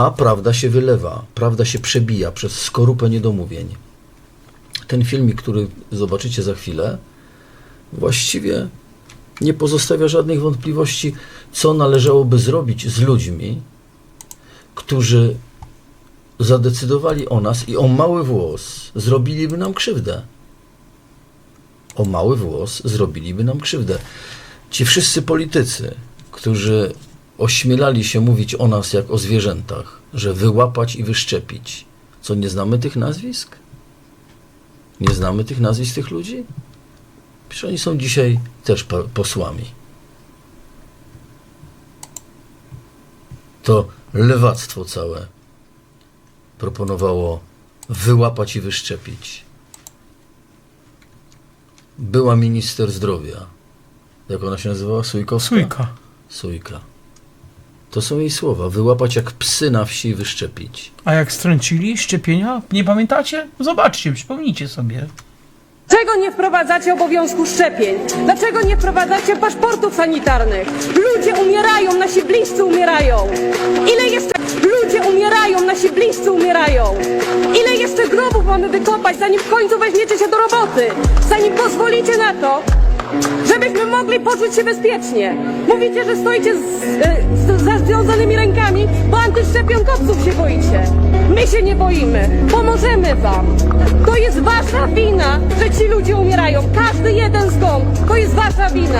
a prawda się wylewa, prawda się przebija przez skorupę niedomówień. Ten filmik, który zobaczycie za chwilę, właściwie nie pozostawia żadnych wątpliwości, co należałoby zrobić z ludźmi, którzy zadecydowali o nas i o mały włos zrobiliby nam krzywdę. O mały włos zrobiliby nam krzywdę. Ci wszyscy politycy, którzy ośmielali się mówić o nas jak o zwierzętach, że wyłapać i wyszczepić. Co, nie znamy tych nazwisk? Nie znamy tych nazwisk tych ludzi? Przecież oni są dzisiaj też po- posłami. To lewactwo całe proponowało wyłapać i wyszczepić. Była minister zdrowia. Jak ona się nazywała? Sujkowska? Sójka. Sójka. To są jej słowa. Wyłapać jak psy na wsi i wyszczepić. A jak strącili szczepienia? Nie pamiętacie? Zobaczcie, przypomnijcie sobie. Dlaczego nie wprowadzacie obowiązku szczepień? Dlaczego nie wprowadzacie paszportów sanitarnych? Ludzie umierają, nasi bliscy umierają. Ile jeszcze ludzie umierają, nasi bliscy umierają? Ile jeszcze grobów mamy wykopać, zanim w końcu weźmiecie się do roboty? Zanim pozwolicie na to, żebyśmy mogli poczuć się bezpiecznie. Mówicie, że stoicie z, z, za związanymi rękami, bo antyszczepionkowców się boicie. My się nie boimy. Pomożemy wam. To jest wasza wina, że ci ludzie umierają. Każdy jeden zgon. To jest wasza wina.